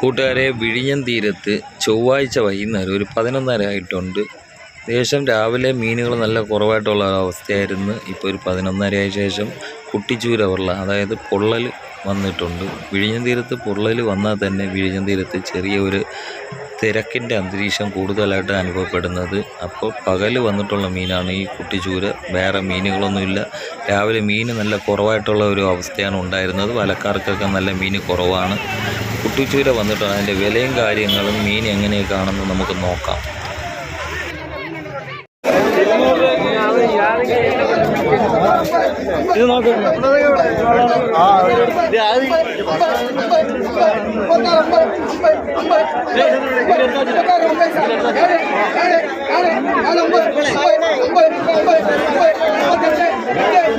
കൂട്ടുകാരെ വിഴിഞ്ഞം തീരത്ത് ചൊവ്വാഴ്ച വൈകുന്നേരം ഒരു പതിനൊന്നര ആയിട്ടുണ്ട്. ദേശം രാവിലെ മീനുകൾ നല്ല കുറവായിട്ടുള്ള അവസ്ഥയായിരുന്നു. ഇപ്പോൾ ഒരു പതിനൊന്നരയായ ശേഷം കുട്ടിച്ചൂര ഉള്ള അതായത് പൊള്ളൽ വന്നിട്ടുണ്ട്. വിഴിഞ്ഞം തീരത്ത് പൊള്ളൽ വന്നാൽ തന്നെ വിഴിഞ്ഞം തീരത്ത് ചെറിയ ഒരു തിരക്കിന്റെ അന്തരീക്ഷം കൂടുതലായിട്ട് അനുഭവപ്പെടുന്നത്. അപ്പോൾ പകൽ വന്നിട്ടുള്ള മീനാണ് ഈ കുട്ടിച്ചൂര്. വേറെ മീനുകളൊന്നുമില്ല. രാവിലെ മീൻ നല്ല കുറവായിട്ടുള്ള ഒരു അവസ്ഥയാണ് ഉണ്ടായിരുന്നത്. വലക്കാർക്കൊക്കെ നല്ല മീൻ കുറവാണ്. കുട്ടിച്ചൂര വന്നിട്ടുണ്ട് അതിന്റെ വിലയും കാര്യങ്ങളും മീൻ എങ്ങനെയൊക്കെയാണെന്ന് നമുക്ക് നോക്കാം. ഇത് നോക്ക് ഏ,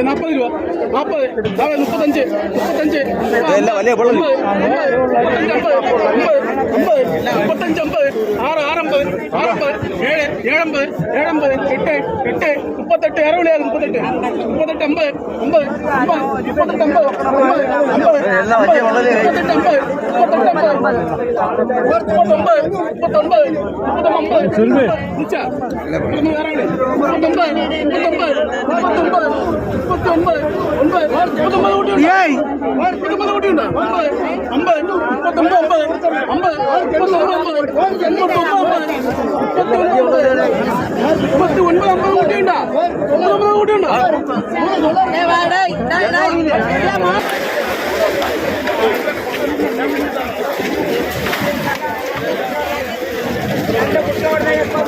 நாற்பது ரூபா நாற்பது நாளை முப்பத்தஞ்சு முப்பத்தஞ்சு ஐம்பது ஐம்பது ஐம்பது முப்பத்தஞ்சு ஐம்பது ஆறு ஆறம்பது ஆறம்பது ஏழு ஏழம்பது ஏழம்பது எட்டு எட்டு முப்பத்தெட்டு அறுபது ஏழு முப்பத்தெட்டு முப்பத்தெட்டு ஐம்பது ஐம்பது ஐம்பது முப்பத்தெட்டு ஐம்பது ஐம்பது ஐம்பது முப்பத்தெட்டு ஐம்பது முப்பத்தெட்டு ஐம்பது முப்பத்தொன்பது முப்பத்தொன்பது முப்பத்தொன்பது நிச்சா முப்பத்தொன்பது முப்பத்தொன்பது முப்பத்தொன்பது முப்பத்தொன்பது ஒன்பது முப்பத்தொன்பது ஓட்டி ஏய் முப்பத்தொன்பது ஓட்டி ஐம்பது ஐம்பது முப்பத்தொன்பது ஐம்பது ஐம்பது முப்பத்தொன்பது ஐம்பது முப்பத்தி ஒன்பது ஐம்பது கூட்டிண்டா ஒன்பது ஐம்பது கூட்டிண்டா அந்த குட்டோட எப்போ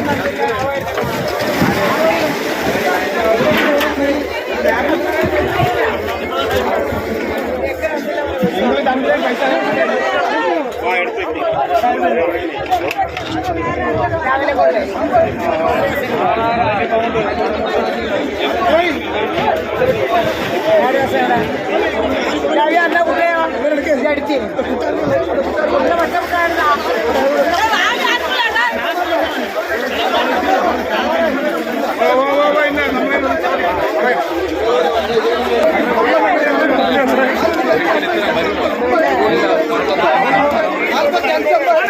Alba, can't come back.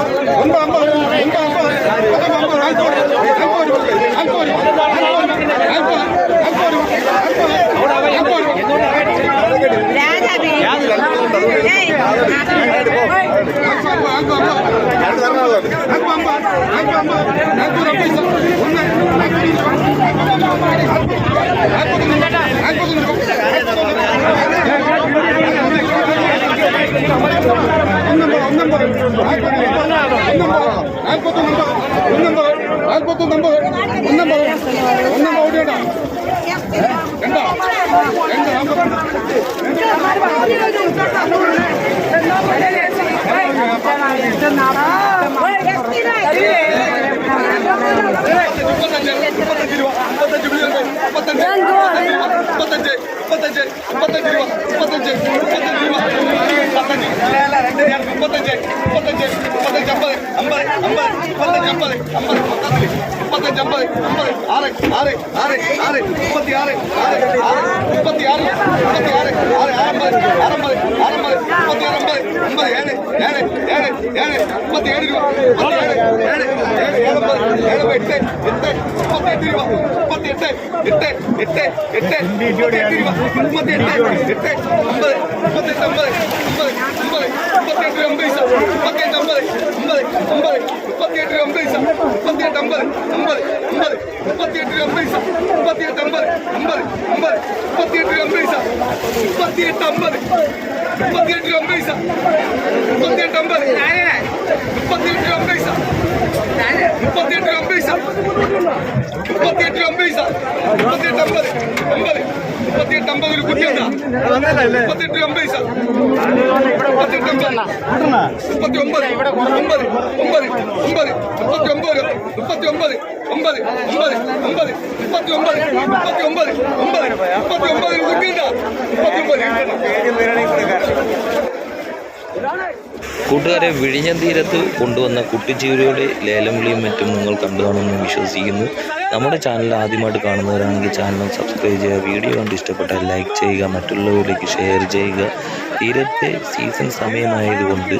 നാൽപ്പത്തൊന്നമ്പത് ഒന്നമ്പത് ഒന്നമ്പത് ഓടിയണ്ട രണ്ടോ രണ്ട് നാൽപ്പത്തി முப்பத்தஞ்சு முப்பத்தஞ்சு முப்பத்தஞ்சு ரூபா முப்பத்தஞ்சு முப்பத்தஞ்சு முப்பத்தஞ்சு முப்பத்தஞ்சு ஐம்பது ஐம்பது ஐம்பது முப்பத்தஞ்சு ஐம்பது ஐம்பது முப்பத்தஞ்சு ஐம்பது ஐம்பது ஆறு ஆறு ஆறு ஆறு முப்பத்தி ஆறு ஆறு ஆறு முப்பத்தி ஆறு முப்பத்தி ஆறு ஆறு ஆரம்பது ஆரம்பது ஆரம்பது முப்பத்தி ஆறு ஒன்பது ஏழு ஏழு ஏழு ஏழு முப்பத்தி ஏழு ஏழு ஏழு ஏழு ஏழு ஏழு எட்டு எட்டு முப்பத்தி எட்டு ரூபா முப்பத்தி எட்டு எட்டு எட்டு எட்டு முப்பத்தி எட்டு ரூபா முப்பத்தி எட்டு எட்டு ஒன்பது முப்பத்தி எட்டு ஒன்பது ஒன்பது ஒன்பது முப்பத்தி எட்டு ஒன்பது முப்பத்தி எட்டு ஒன்பது ஒன்பது ஒன்பது முப்பத்தி எட்டு ஒன்பது முப்பத்தி எட்டு ஐம்பது ஐம்பது முப்பத்தி எட்டு முப்பத்தி எட்டு ஐம்பது ஐம்பது முப்பத்தி எட்டு முப்பத்தி எட்டு ஐம்பது முப்பத்தி எட்டு ஐம்பது சார். முப்பத்தி எட்டு ஐம்பது. முப்பத்தி எட்டு ஐம்பது சார். முப்பத்தி எட்டு ஐம்பது சார். முப்பத்தி எட்டு ஐம்பது சார். முப்பத்தி எட்டு ஐம்பது. ஐம்பது. முப்பத்தி எட்டு ஐம்பது ஒரு முப்பத்தி எட்டு ஐம்பது முப்பத்தி எட்டு ஐம்பது. முப்பத்தி ஒன்பது. ஒன்பது ஒன்பது முப்பத்தி ஒன்பது. முப்பத்தி ஒன்பது. ഒമ്പത് ഒമ്പത് ഒമ്പത്. മുപ്പത്തി ഒമ്പത്. മുപ്പത്തി ഒമ്പത് ഒമ്പത് മുപ്പത്തി ഒമ്പത് കൂട്ടുകാരെ വിഴിഞ്ഞം തീരത്ത് കൊണ്ടുവന്ന കുട്ടിച്ചീരയുടെ ലേലം വിളിയും മറ്റും നിങ്ങൾ കണ്ടു വിശ്വസിക്കുന്നു. നമ്മുടെ ചാനൽ ആദ്യമായിട്ട് കാണുന്നവരാണെങ്കിൽ ചാനൽ സബ്സ്ക്രൈബ് ചെയ്യുക വീഡിയോ കണ്ട് ഇഷ്ടപ്പെട്ടാൽ ലൈക്ക് ചെയ്യുക മറ്റുള്ളവരിലേക്ക് ഷെയർ ചെയ്യുക. തീരത്തെ സീസൺ സമയമായതുകൊണ്ട്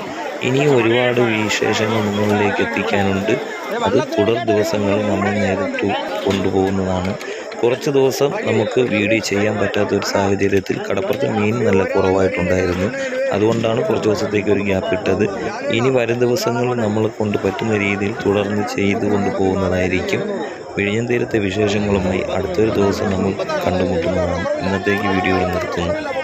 ഇനിയും ഒരുപാട് വിശേഷങ്ങൾ നിങ്ങളിലേക്ക് എത്തിക്കാനുണ്ട്. അത് തുടർ ദിവസങ്ങളിൽ നമ്മൾ നേരിട്ട് കൊണ്ടുപോകുന്നതാണ്. കുറച്ച് ദിവസം നമുക്ക് വീഡിയോ ചെയ്യാൻ പറ്റാത്ത ഒരു സാഹചര്യത്തിൽ കടപ്പുറത്ത് മീൻ നല്ല കുറവായിട്ടുണ്ടായിരുന്നു. അതുകൊണ്ടാണ് കുറച്ച് ദിവസത്തേക്ക് ഒരു ഗ്യാപ്പ് ഇട്ടത്. ഇനി വരും ദിവസങ്ങളിൽ നമ്മൾ കൊണ്ട് പറ്റുന്ന രീതിയിൽ തുടർന്ന് ചെയ്തു കൊണ്ടുപോകുന്നതായിരിക്കും വിഴിഞ്ഞം തീരത്തെ വിശേഷങ്ങളുമായി അടുത്തൊരു ദിവസം നമ്മൾ കണ്ടുമുട്ടുന്നതാണ്. ഇന്നത്തേക്ക് വീഡിയോ നിർത്തുന്നു.